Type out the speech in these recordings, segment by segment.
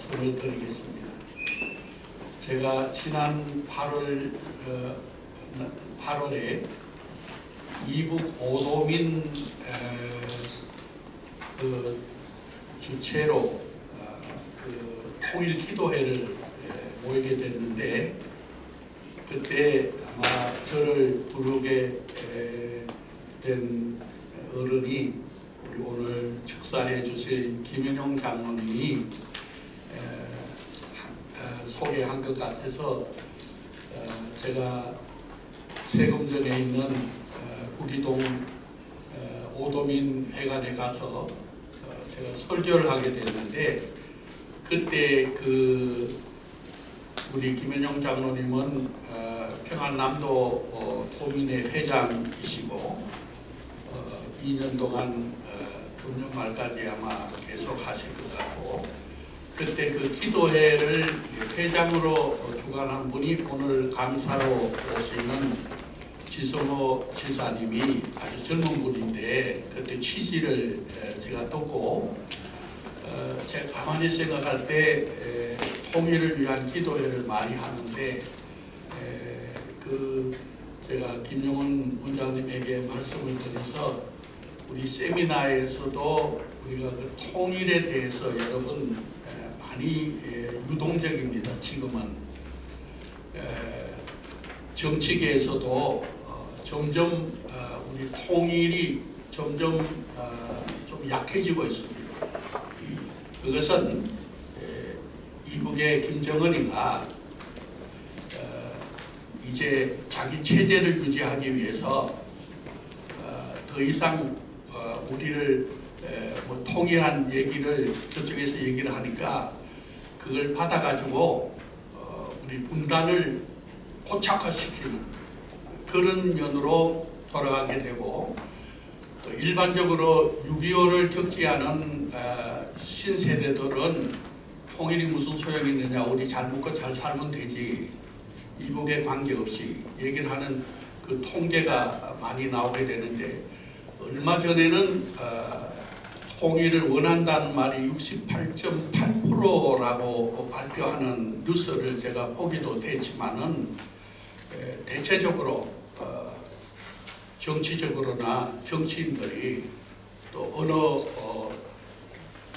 말씀을 드리겠습니다. 제가 지난 8월 어, 8월에 이북 오도민 에, 그 주체로 어, 그 통일 기도회를 에, 모이게 됐는데 그때 아마 저를 부르게 에, 된 어른이 우리 오늘 축사해 주실 김윤용 장로님이 어, 소개한 것 같아서 어, 제가 세금전에 있는 어, 구기동 어, 오도민 회관에 가서 어, 제가 설교를 하게 됐는데 그때 그 우리 김현영 장로님은 어, 평안남도 어, 도민회 회장이시고 어, 2년 동안 어, 금년 말까지 아마 계속 하실 것 같고 그때 그 기도회를 회장으로 어, 주관한 분이 오늘 강사로 오시는 지성호 지사님이 아주 젊은 분인데 그때 취지를 에, 제가 듣고 어, 제가 가만히 생각할 때 에, 통일을 위한 기도회를 많이 하는데 에, 그 제가 김용훈 원장님에게 말씀을 드려서 우리 세미나에서도 우리가 그 통일에 대해서 여러분 에, 많이 에, 유동적입니다. 지금은 에, 정치계에서도 어, 점점 어, 우리 통일이 점점 어, 좀 약해지고 있습니다. 그것은 에, 이북의 김정은이가 어, 이제 자기 체제를 유지하기 위해서 어, 더 이상 어, 우리를 에, 뭐 통일한 얘기를 저쪽에서 얘기를 하니까 그걸 받아가지고 어, 우리 분단을 고착화시키는 그런 면으로 돌아가게 되고 또 일반적으로 6.25를 겪지 않은 어, 신세대들은 통일이 무슨 소용이 있느냐 우리 잘 먹고 잘 살면 되지. 이북에 관계없이 얘기를 하는 그 통계가 많이 나오게 되는데 얼마 전에는 어, 통일을 원한다는 말이 68.8%라고 발표하는 뉴스를 제가 보기도 됐지만은 에, 대체적으로 어, 정치적으로나 정치인들이 또 어느 어,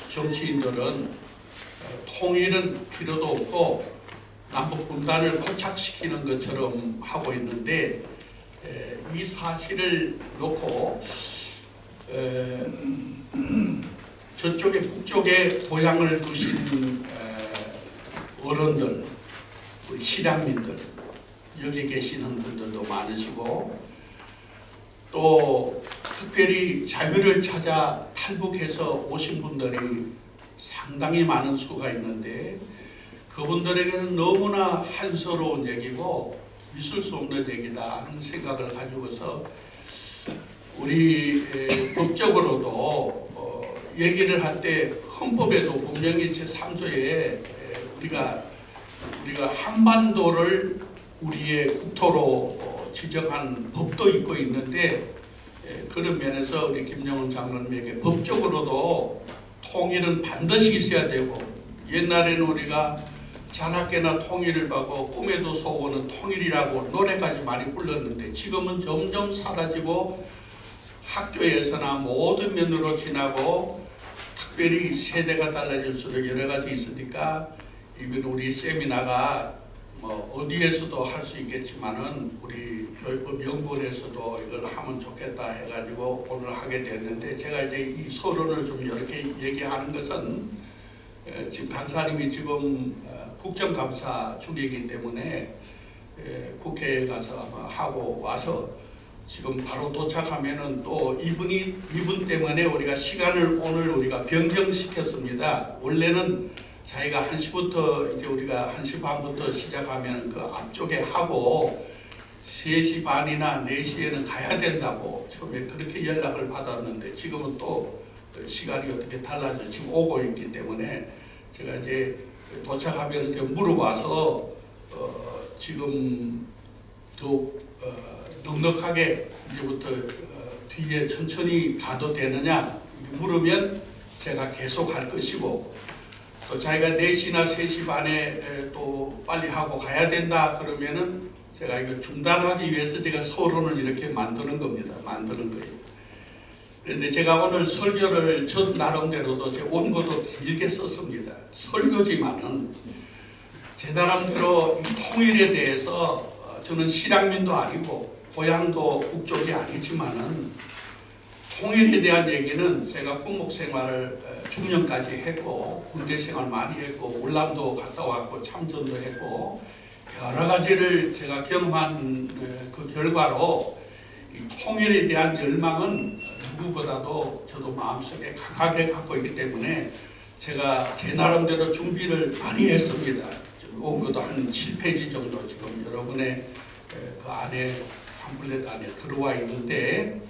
정치인들은 어, 통일은 필요도 없고 남북 분단을 고착시키는 것처럼 하고 있는데 에, 이 사실을 놓고 에, 저쪽에 북쪽에 고향을 두신 에, 어른들, 우리 실향민들 여기 계시는 분들도 많으시고 또 특별히 자유를 찾아 탈북해서 오신 분들이 상당히 많은 수가 있는데 그분들에게는 너무나 한스러운 얘기고 있을 수 없는 얘기다 하는 생각을 가지고서 우리 에, 법적으로도 어, 얘기를 할 때 헌법에도 분명히 제 3조에 우리가 우리가 한반도를 우리의 국토로 어, 지정한 법도 있고 있는데 에, 그런 면에서 우리 김영훈 장로님에게 법적으로도 통일은 반드시 있어야 되고 옛날에는 우리가 자나깨나 통일을 하고 꿈에도 속오는 통일이라고 노래까지 많이 불렀는데 지금은 점점 사라지고 학교에서나 모든 면으로 지나고 특별히 세대가 달라질수록 여러 가지 있으니까 이번 우리 세미나가 뭐 어디에서도 할 수 있겠지만은 우리 교육부 연구원에서도 이걸 하면 좋겠다 해가지고 오늘 하게 됐는데 제가 이제 이 서론을 좀 이렇게 얘기하는 것은 에, 지금 강사님이 지금 어, 국정감사 중이기 때문에 에, 국회에 가서 하고 와서 지금 바로 도착하면은 또 이분이 이분 때문에 우리가 시간을 오늘 우리가 변경시켰습니다. 원래는 자기가 1시부터 이제 우리가 1시 반부터 시작하면 그 앞쪽에 하고 3시 반이나 4시에는 가야 된다고 처음에 그렇게 연락을 받았는데 지금은 또 시간이 어떻게 달라져 지금 오고 있기 때문에 제가 이제 도착하면 이제 물어봐서 어 지금 더욱 어 넉넉하게 이제부터 어 뒤에 천천히 가도 되느냐 물으면 제가 계속 할 것이고 또 자기가 4시나 3시 반에 에, 또 빨리 하고 가야 된다 그러면은 제가 이걸 중단하기 위해서 제가 서론을 이렇게 만드는 겁니다. 만드는 거예요. 그런데 제가 오늘 설교를 전 나름대로도 제 원고도 길게 썼습니다. 설교지만은 제 나름대로 이 통일에 대해서 어, 저는 실향민도 아니고 고향도 북쪽이 아니지만은 통일에 대한 얘기는 제가 군목 생활을 어, 중년까지 했고 군대 생활 많이 했고 울남도 갔다 왔고 참전도 했고 여러 가지를 제가 경험한 어, 그 결과로 이 통일에 대한 열망은 누구보다도 저도 마음속에 강하게 갖고 있기 때문에 제가 제 나름대로 준비를 많이 했습니다. 원고도 한 7페이지 정도 지금 여러분의 에, 그 안에 팜플렛 안에 들어와 있는데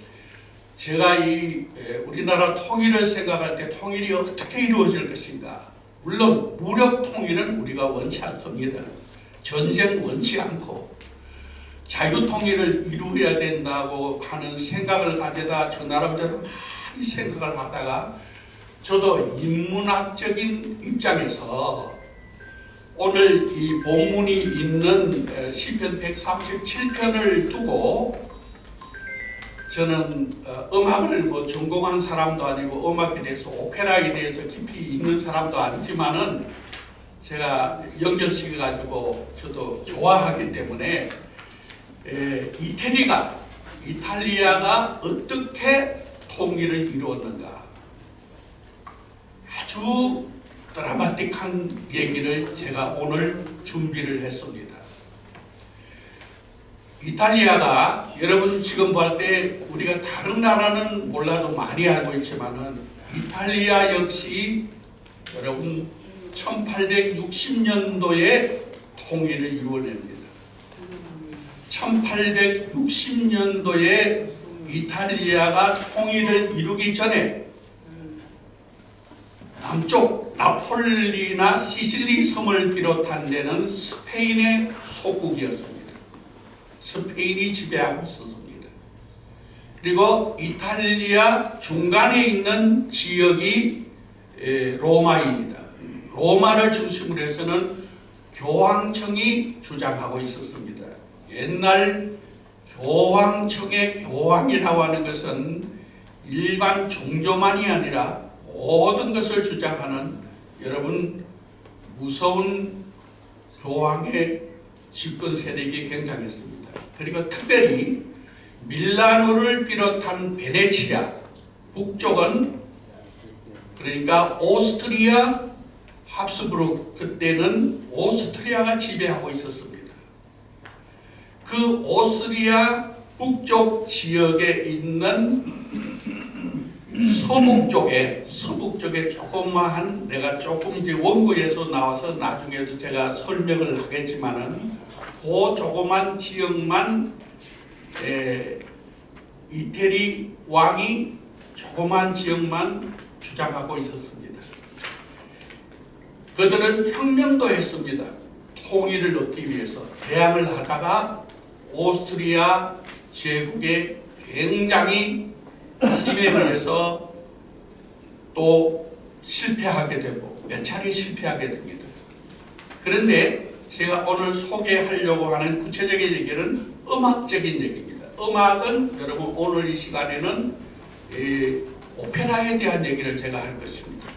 제가 이 에, 우리나라 통일을 생각할 때 통일이 어떻게 이루어질 것인가? 물론 무력 통일은 우리가 원치 않습니다. 전쟁 원치 않고 자유 통일을 이루어야 된다고 하는 생각을 가져다 저 나름대로 많이 생각을 하다가 저도 인문학적인 입장에서 오늘 이 본문이 있는 에, 시편 137편을 두고 저는 어, 음악을 뭐 전공한 사람도 아니고 음악에 대해서 오페라에 대해서 깊이 읽는 사람도 아니지만은 제가 연결시켜 가지고 저도 좋아하기 때문에 에, 이태리가 이탈리아가 어떻게 통일을 이루었는가. 아주 드라마틱한 얘기를 제가 오늘 준비를 했습니다. 이탈리아가 여러분 지금 볼 때 우리가 다른 나라는 몰라도 많이 알고 있지만은 이탈리아 역시 여러분 1860년도에 통일을 이루어냅니다. 1860년도에 이탈리아가 통일을 이루기 전에 남쪽 나폴리나 시시리 섬을 비롯한 데는 스페인의 속국이었습니다. 스페인이 지배하고 있었습니다. 그리고 이탈리아 중간에 있는 지역이 에, 로마입니다. 로마를 중심으로 해서는 교황청이 주장하고 있었습니다. 옛날 교황청의 교황이라고 하는 것은 일반 종교만이 아니라 모든 것을 주장하는 여러분 무서운 교황의 집권 세력이 굉장했습니다. 그리고 특별히 밀라노를 비롯한 베네치아 북쪽은 그러니까 오스트리아 합스부르크 그때는 오스트리아가 지배하고 있었습니다. 그 오스트리아 북쪽 지역에 있는 서북 쪽에 서북 쪽에 조그마한 내가 조금 이제 원고에서 나와서 나중에도 제가 설명을 하겠지만은 그 조그만 지역만 에, 이태리 왕이 조그만 지역만 주장하고 있었습니다. 그들은 혁명도 했습니다. 통일을 얻기 위해서 대항을 하다가 오스트리아 제국에 굉장히 힘에 의해서 또 실패하게 되고 몇 차례 실패하게 됩니다. 그런데 제가 오늘 소개하려고 하는 구체적인 얘기는 음악적인 얘기입니다. 음악은 여러분 오늘 이 시간에는 이 오페라에 대한 얘기를 제가 할 것입니다.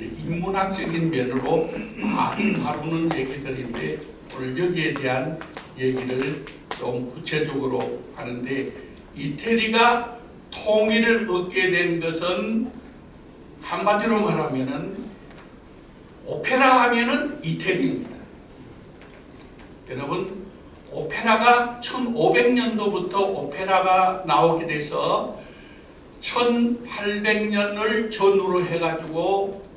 인문학적인 면으로 많이 다루는 얘기들인데 오늘 여기에 대한 얘기를 좀 구체적으로 하는데 이태리가 통일을 얻게 된 것은 한마디로 말하면은 오페라 하면은 이태리입니다. 여러분 오페라가 1500년도부터 오페라가 나오게 돼서 1800년을 전후로 해가지고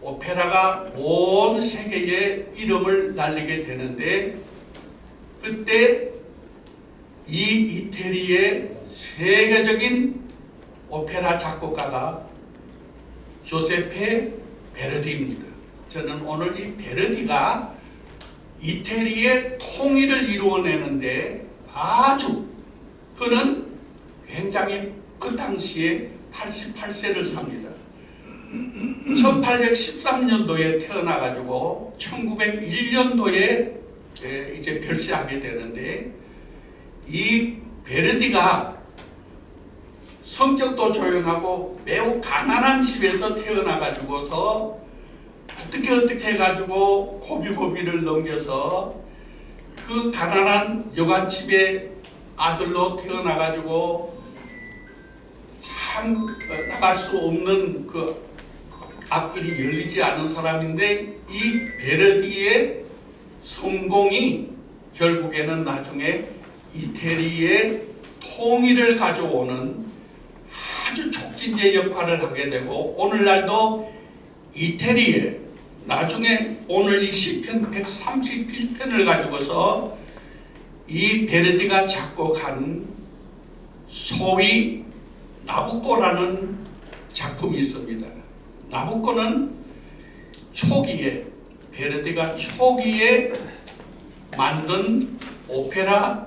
오페라가 온 세계에 이름을 날리게 되는데 그때 이 이태리의 세계적인 오페라 작곡가가 조세페 베르디입니다. 저는 오늘 이 베르디가 이태리의 통일을 이루어내는데 아주 그는 굉장히 그 당시에 88세를 삽니다. 1813년도에 태어나가지고 1901년도에 이제 별세하게 되는데 이 베르디가 성격도 조용하고 매우 가난한 집에서 태어나가지고서 어떻게 어떻게 해가지고 고비고비를 넘겨서 그 가난한 여관집의 아들로 태어나가지고 참 어, 나갈 수 없는 그 앞길이 열리지 않은 사람인데 이 베르디의 성공이 결국에는 나중에 이태리의 통일을 가져오는 아주 촉진제 역할을 하게 되고 오늘날도 이태리에 나중에 오늘 이 시편 131편을 가지고서 이 베르디가 작곡한 소위 나부코라는 작품이 있습니다. 나부코는 초기에 베르디가 초기에 만든 오페라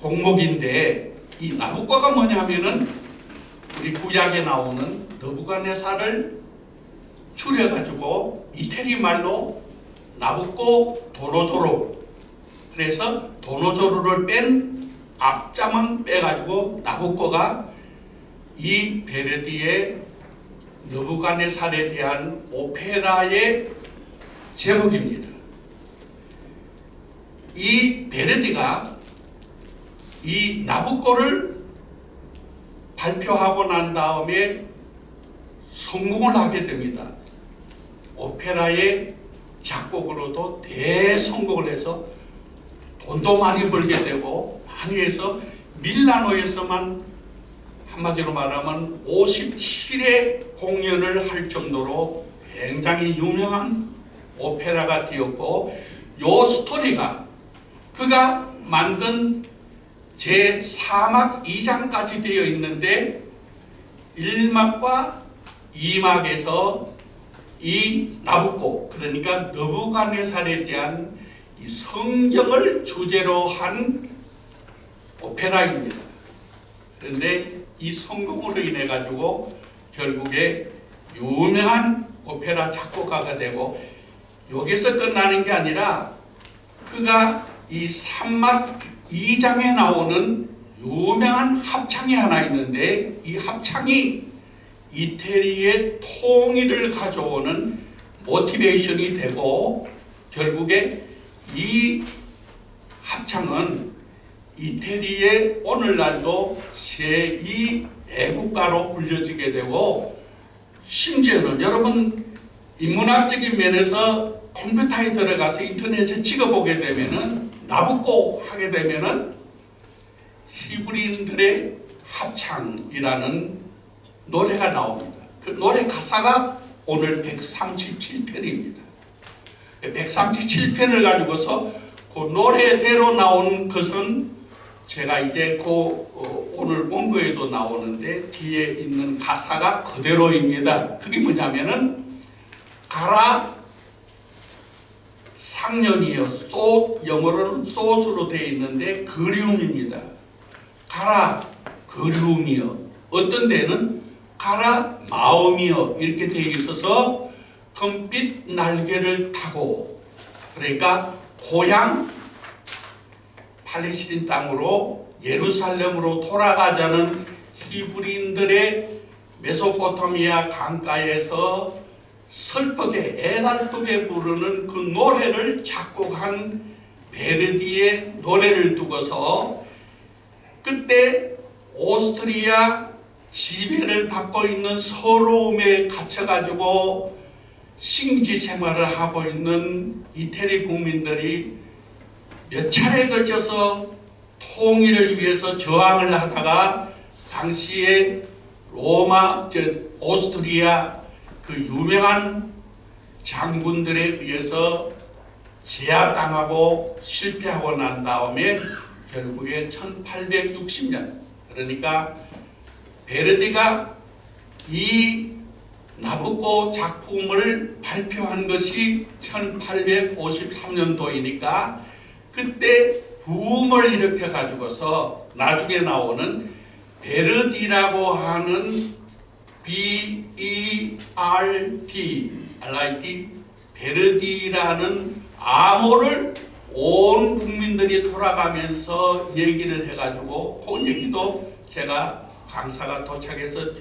곡목인데 이 나부코가 뭐냐면은 우리 구약에 나오는 너부갓네살을 줄여가지고 이태리 말로 나부코 도노조로 그래서 도노조로를 뺀 앞장은 빼가지고 나부코가 이 베르디의 너부갓네살에 대한 오페라의 제목입니다. 이 베르디가 이 나부코를 발표하고 난 다음에 성공을 하게 됩니다. 오페라의 작곡으로도 대성공을 해서 돈도 많이 벌게 되고 많이 해서 밀라노에서만 한마디로 말하면 57회 공연을 할 정도로 굉장히 유명한 오페라가 되었고 요 스토리가 그가 만든 제 4막 2장까지 되어 있는데 1막과 2막에서 이 나부코 그러니까 너부갓네살에 대한 이 성경을 주제로 한 오페라입니다. 그런데 이 성공으로 인해 가지고 결국에 유명한 오페라 작곡가가 되고 여기서 끝나는 게 아니라 그가 이 3막 2장에 나오는 유명한 합창이 하나 있는데 이 합창이 이태리의 통일을 가져오는 모티베이션이 되고 결국에 이 합창은 이태리의 오늘날도 제2 애국가로 불려지게 되고 심지어는 여러분 인문학적인 면에서 컴퓨터에 들어가서 인터넷에 찍어보게 되면은 나붓고 하게 되면은 히브리인들의 합창이라는 노래가 나옵니다. 그 노래 가사가 오늘 137편입니다. 137편을 가지고서 그 노래대로 나온 것은 제가 이제 그 어, 오늘 원고에도 나오는데 뒤에 있는 가사가 그대로입니다. 그게 뭐냐면은 가라 상년이요. 소 영어로는 소스로 되어 있는데 그리움입니다. 가라 그리움이요. 어떤 데는 가라 마음이요. 이렇게 되어 있어서 금빛 날개를 타고 그러니까 고향 팔레스틴 땅으로 예루살렘으로 돌아가자는 히브리인들의 메소포타미아 강가에서 슬프게 애달프게 부르는 그 노래를 작곡한 베르디의 노래를 두고서 그때 오스트리아 지배를 받고 있는 서러움에 갇혀가지고 식지 생활을 하고 있는 이태리 국민들이 몇 차례에 걸쳐서 통일을 위해서 저항을 하다가 당시에 로마, 저 오스트리아 그 유명한 장군들에 의해서 제압당하고 실패하고 난 다음에 결국에 1860년 그러니까 베르디가 이 나부코 작품을 발표한 것이 1853년도이니까 그때 부음을 일으켜 가지고서 나중에 나오는 베르디라고 하는 B E R D R I D 베르디라는 암호를 온 국민들이 돌아가면서 얘기를 해가지고 그 얘기도 제가 강사가 도착해서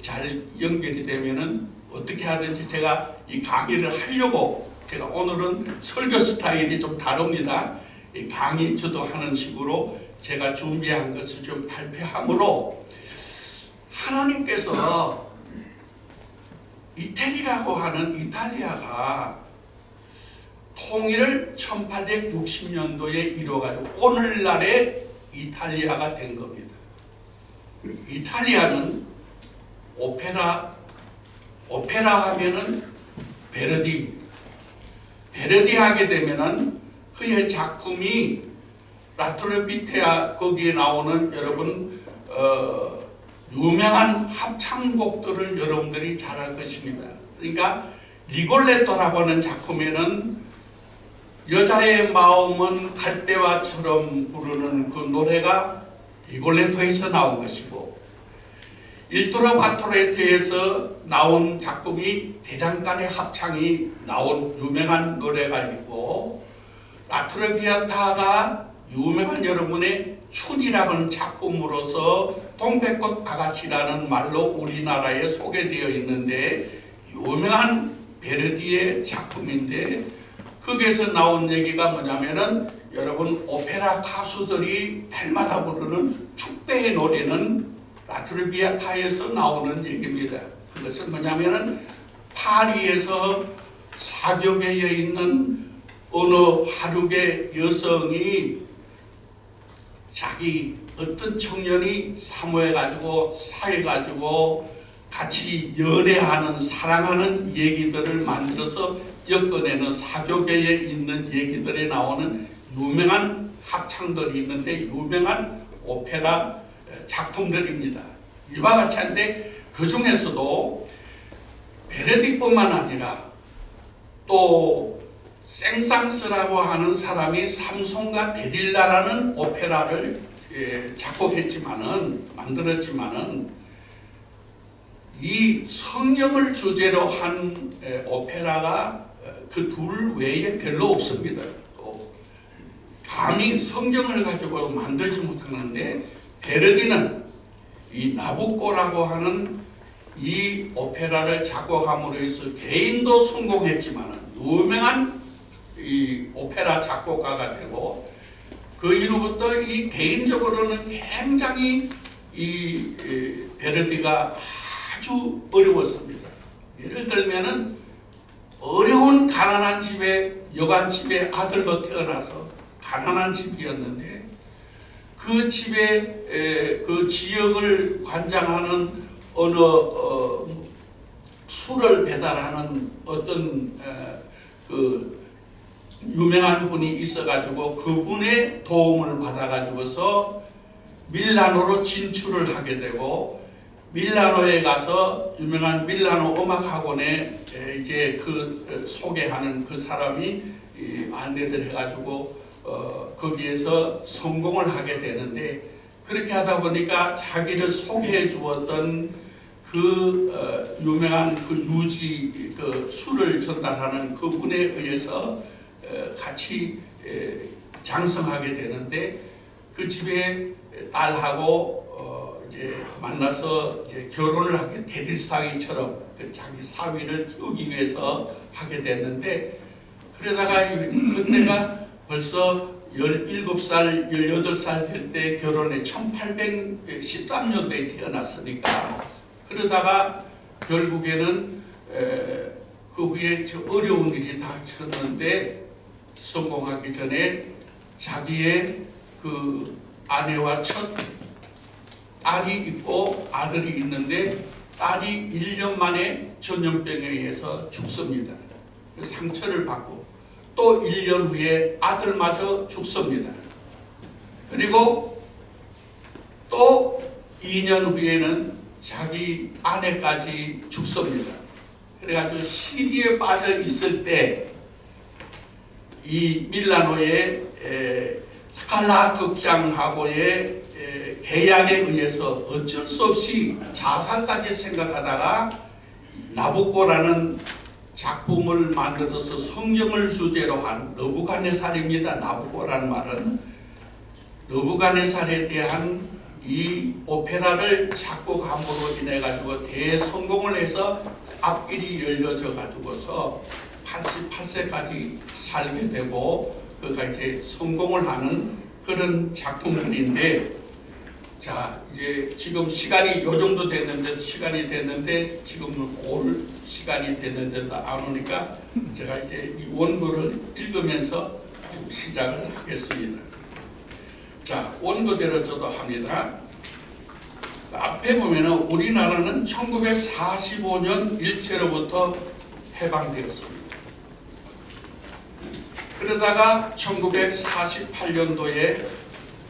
잘 연결이 되면은 어떻게 하든지 제가 이 강의를 하려고 제가 오늘은 설교 스타일이 좀 다릅니다. 이 강의 주도하는 식으로 제가 준비한 것을 좀 발표함으로 하나님께서 이태리라고 하는 이탈리아가 통일을 1860년도에 이뤄가지고 오늘날의 이탈리아가 된 겁니다. 이탈리아는 오페라 오페라 하면은 베르디입니다. 베르디 하게 되면은 그의 작품이 라트레비테아 거기에 나오는 여러분 어, 유명한 합창곡들을 여러분들이 잘 알 것입니다. 그러니까 리골레토라고 하는 작품에는 여자의 마음은 갈대와처럼 부르는 그 노래가 리골레토에서 나온 것이고 일도라 바토레트에서 나온 작품이 대장간의 합창이 나온 유명한 노래가 있고 라트레비아타가 유명한 여러분의 춘이라는 작품으로서 동백꽃 아가씨라는 말로 우리나라에 소개되어 있는데 유명한 베르디의 작품인데 거기에서 나온 얘기가 뭐냐면은 여러분 오페라 가수들이 날마다 부르는 축배의 노래는 라트르비아타에서 나오는 얘기입니다. 그것은 뭐냐면은 파리에서 사교계에 있는 어느 하륙의 여성이 자기 어떤 청년이 사모해 가지고 사해 가지고 같이 연애하는 사랑하는 얘기들을 만들어서 엮어내는 사교계에 있는 얘기들에 나오는 유명한 합창들이 있는데 유명한 오페라 작품들입니다. 이와 같이 한데 그 중에서도 베르디뿐만 아니라 또 생상스라고 하는 사람이 삼손과 데릴라라는 오페라를 예, 작곡했지만은 만들었지만은 이 성경을 주제로 한 에, 오페라가 그 둘 외에 별로 없습니다. 또 감히 성경을 가지고 만들지 못하는데 베르디는 이 나부코라고 하는 이 오페라를 작곡함으로 해서 개인도 성공했지만 유명한 이 오페라 작곡가가 되고 그 이후부터 이 개인적으로는 굉장히 이 에, 베르디가 아주 어려웠습니다. 예를 들면은 어려운 가난한 집에 여관 집에 아들로 태어나서 가난한 집이었는데 그 집에 에, 그 지역을 관장하는 어느 어, 술을 배달하는 어떤 에, 그 유명한 분이 있어가지고 그분의 도움을 받아가지고서 밀라노로 진출을 하게 되고 밀라노에 가서 유명한 밀라노 음악 학원에 에, 이제 그 에, 소개하는 그 사람이 이 안내를 해가지고 어, 거기에서 성공을 하게 되는데 그렇게 하다 보니까 자기를 소개해 주었던 그 어, 유명한 그 유지 그 술을 전달하는 그분에 의해서 어, 같이 에, 장성하게 되는데 그 집에 딸하고 어, 이제 만나서 이제 결혼을 하게 대릴 사위처럼 그 자기 사위를 키우기 위해서 하게 됐는데 그러다가 그때가 벌써 17살, 18살 될 때 결혼해 1813년도에 태어났으니까 그러다가 결국에는 에, 그 후에 저 어려운 일이 닥쳤는데 성공하기 전에 자기의 그 아내와 첫 딸이 있고 아들이 있는데 딸이 1년 만에 전염병에 의해서 죽습니다. 그 상처를 받고 또 1년 후에 아들마저 죽습니다. 그리고 또 2년 후에는 자기 아내까지 죽습니다. 그래가지고 시리에 빠져 있을 때 이 밀라노의 에, 스칼라 극장하고의 에, 계약에 의해서 어쩔 수 없이 자살까지 생각하다가 나부코라는 작품을 만들어서 성경을 주제로 한 너부갓네살입니다. 나부코라는 말은 너부갓네살에 대한 이 오페라를 작곡함으로 인해 가지고 대성공을 해서 앞길이 열려져 가지고서 88세까지 살게 되고 그가 이제 성공을 하는 그런 작품들인데 자 이제 지금 시간이 요 정도 됐는데 시간이 됐는데 지금은 올 시간이 됐는데도 안 오니까 제가 이제 이 원고를 읽으면서 좀 시작을 하겠습니다. 자 원고대로 저도 합니다. 앞에 보면은 우리나라는 1945년 일제로부터 해방되었습니다. 그러다가 1948년도에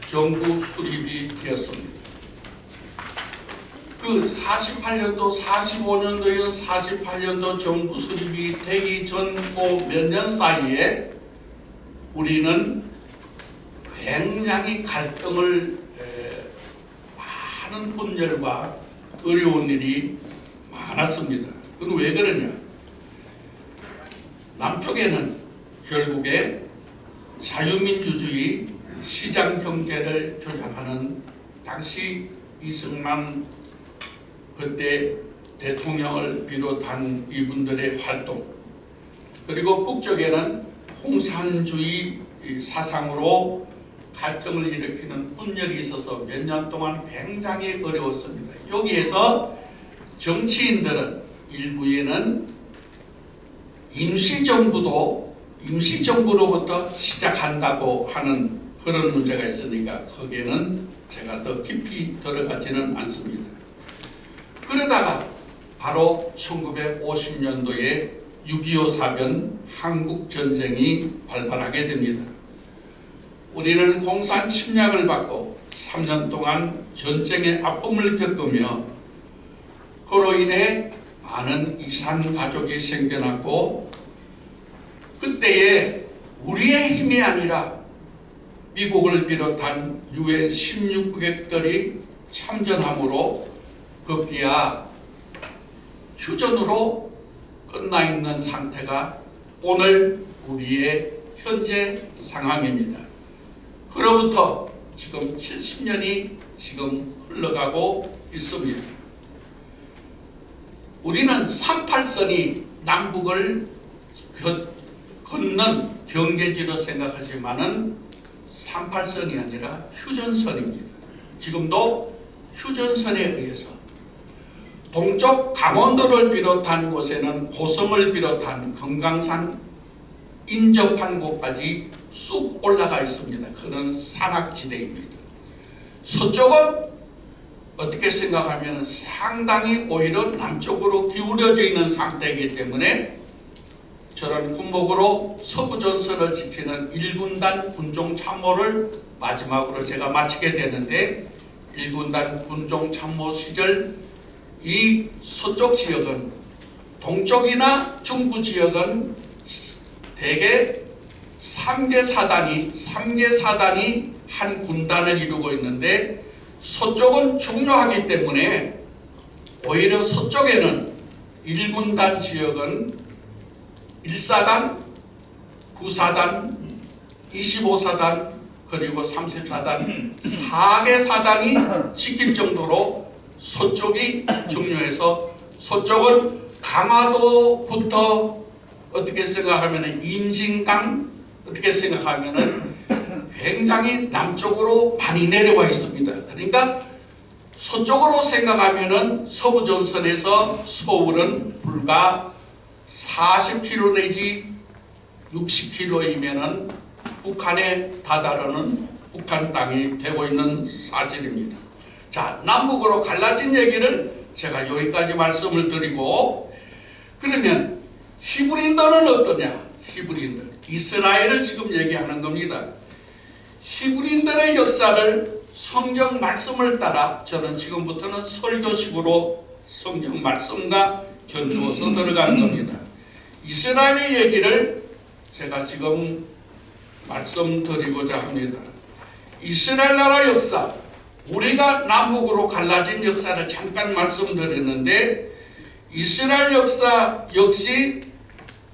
정부 수립이 되었습니다. 그 48년도, 45년도에서 48년도 정부 수립이 되기 전후 몇년 사이에 우리는 굉장히 갈등을 에, 많은 분열과 어려운 일이 많았습니다. 그건 왜 그러냐? 남쪽에는 결국에 자유민주주의 시장 경제를 주장하는 당시 이승만 그때 대통령을 비롯한 이분들의 활동 그리고 북쪽에는 공산주의 사상으로 갈등을 일으키는 분열이 있어서 몇 년 동안 굉장히 어려웠습니다. 여기에서 정치인들은 일부에는 임시정부도 임시정부로부터 시작한다고 하는 그런 문제가 있으니까 거기에는 제가 더 깊이 들어가지는 않습니다. 그러다가 바로 1950년도에 6.25 사변 한국 전쟁이 발발하게 됩니다. 우리는 공산 침략을 받고 3년 동안 전쟁의 아픔을 겪으며 그로 인해 많은 이산 가족이 생겨났고 그때에 우리의 힘이 아니라 미국을 비롯한 유엔 16국객들이 참전함으로 급기야 휴전으로 끝나 있는 상태가 오늘 우리의 현재 상황입니다. 그로부터 지금 70년이 지금 흘러가고 있습니다. 우리는 38선이 남북을 겨- 걷는 경계지로 생각하지만은 38선이 아니라 휴전선입니다. 지금도 휴전선에 의해서 동쪽 강원도를 비롯한 곳에는 고성을 비롯한 금강산 인접한 곳까지 쑥 올라가 있습니다. 그런 산악지대입니다. 서쪽은 어떻게 생각하면 상당히 오히려 남쪽으로 기울어져 있는 상태이기 때문에 저런 군목으로 서부 전선을 지키는 1군단 군종 참모를 마지막으로 제가 마치게 되는데 1군단 군종 참모 시절 이 서쪽 지역은 동쪽이나 중부 지역은 대개 3개 사단이 3개 사단이 한 군단을 이루고 있는데 서쪽은 중요하기 때문에 오히려 서쪽에는 1군단 지역은 1사단, 9사단, 25사단 그리고 30사단 4개 사단이 지킬 정도로 서쪽이 중요해서 서쪽은 강화도부터 어떻게 생각하면 임진강 어떻게 생각하면은 굉장히 남쪽으로 많이 내려와 있습니다. 그러니까 서쪽으로 생각하면은 서부 전선에서 서울은 불과 40km 내지 60km이면은 북한에 다다르는 북한 땅이 되고 있는 사실입니다. 자, 남북으로 갈라진 얘기를 제가 여기까지 말씀을 드리고 그러면 히브리인들은 어떠냐? 히브리인들. 이스라엘을 지금 얘기하는 겁니다. 히브리인들의 역사를 성경 말씀을 따라 저는 지금부터는 설교식으로 성경 말씀과 견주어서 들어가는 겁니다. 이스라엘의 얘기를 제가 지금 말씀드리고자 합니다. 이스라엘 나라 역사 우리가 남북으로 갈라진 역사를 잠깐 말씀드렸는데 이스라엘 역사 역시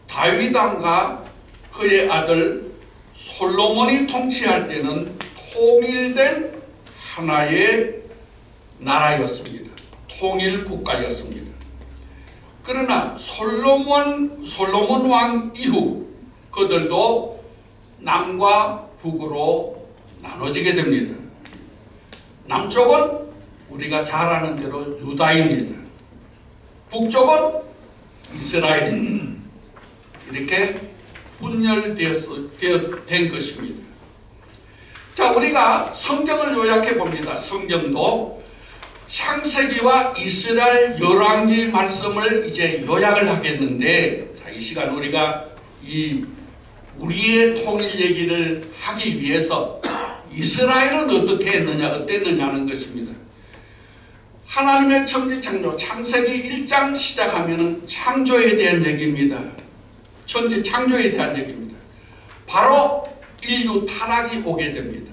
다윗 왕과 그의 아들 솔로몬이 통치할 때는 통일된 하나의 나라였습니다. 통일 국가였습니다. 그러나 솔로몬 솔로몬 왕 이후 그들도 남과 북으로 나눠지게 됩니다. 남쪽은 우리가 잘 아는 대로 유다입니다. 북쪽은 이스라엘입니다. 이렇게 분열된 것입니다. 자, 우리가 성경을 요약해 봅니다. 성경도 창세기와 이스라엘 열왕기 말씀을 이제 요약을 하겠는데, 자, 이 시간 우리가 이 우리의 통일 얘기를 하기 위해서 이스라엘은 어떻게 했느냐, 어땠느냐는 것입니다. 하나님의 천지 창조, 창세기 1장 시작하면은 창조에 대한 얘기입니다. 천지 창조에 대한 얘기입니다. 바로 인류 타락이 오게 됩니다.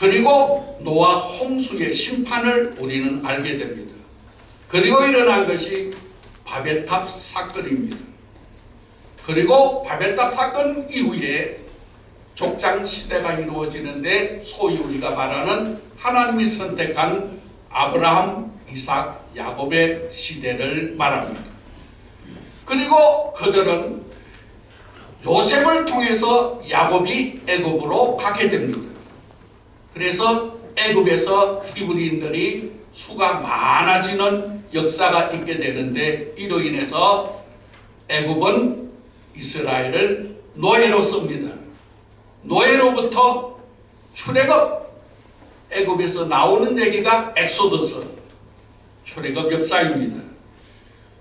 그리고 노아 홍수의 심판을 우리는 알게 됩니다. 그리고 일어난 것이 바벨탑 사건입니다. 그리고 바벨탑 사건 이후에 족장 시대가 이루어지는데 소위 우리가 말하는 하나님이 선택한 아브라함, 이삭, 야곱의 시대를 말합니다. 그리고 그들은 요셉을 통해서 야곱이 애굽으로 가게 됩니다. 그래서 애굽에서 히브리인들이 수가 많아지는 역사가 있게 되는데 이로 인해서 애굽은 이스라엘을 노예로 씁니다. 노예로부터 출애굽 애굽에서 나오는 얘기가 엑소더스 출애굽 역사입니다.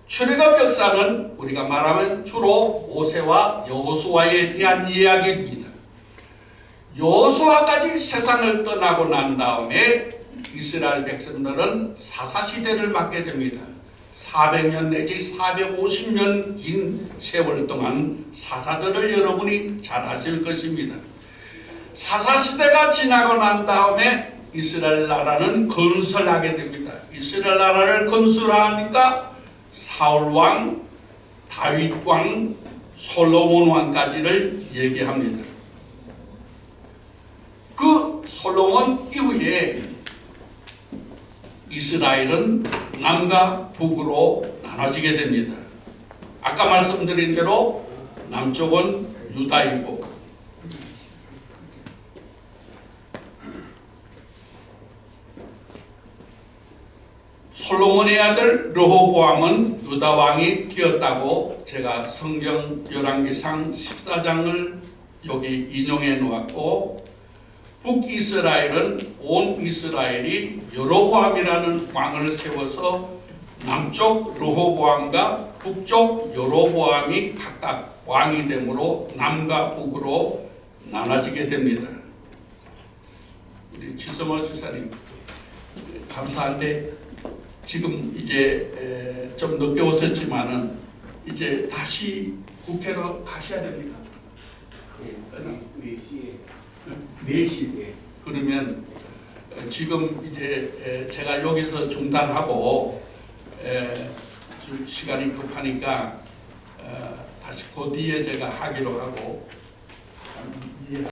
출애굽 역사는 우리가 말하면 주로 모세와 여호수아에 대한 이야기입니다. 여호수아까지 세상을 떠나고 난 다음에 이스라엘 백성들은 사사 시대를 맞게 됩니다. 400년 내지 450년 긴 세월 동안 사사들을 여러분이 잘 아실 것입니다. 사사 시대가 지나고 난 다음에 이스라엘 나라는 건설하게 됩니다. 이스라엘 나라를 건설하니까 사울 왕, 다윗 왕, 솔로몬 왕까지를 얘기합니다. 그 솔로몬 이후에 이스라엘은 남과 북으로 나눠지게 됩니다. 아까 말씀드린 대로 남쪽은 유다이고 솔로몬의 아들 르호보암은 유다 왕이 되었다고 제가 성경 열왕기상 14장을 여기 인용해 놓았고 북이스라엘은 온 이스라엘이 여로보암이라는 왕을 세워서 남쪽 르호보암과 북쪽 여로보암이 각각 왕이 되므로 남과 북으로 나눠지게 됩니다. 우리 지성호 지사님 감사한데 지금 이제 좀 늦게 오셨지만은 이제 다시 국회로 가셔야 됩니다. 네 시에 4시. 그러면 어, 지금 이제 제가 여기서 중단하고 좀 시간이 급하니까 어, 다시 그 뒤에 제가 하기로 하고 한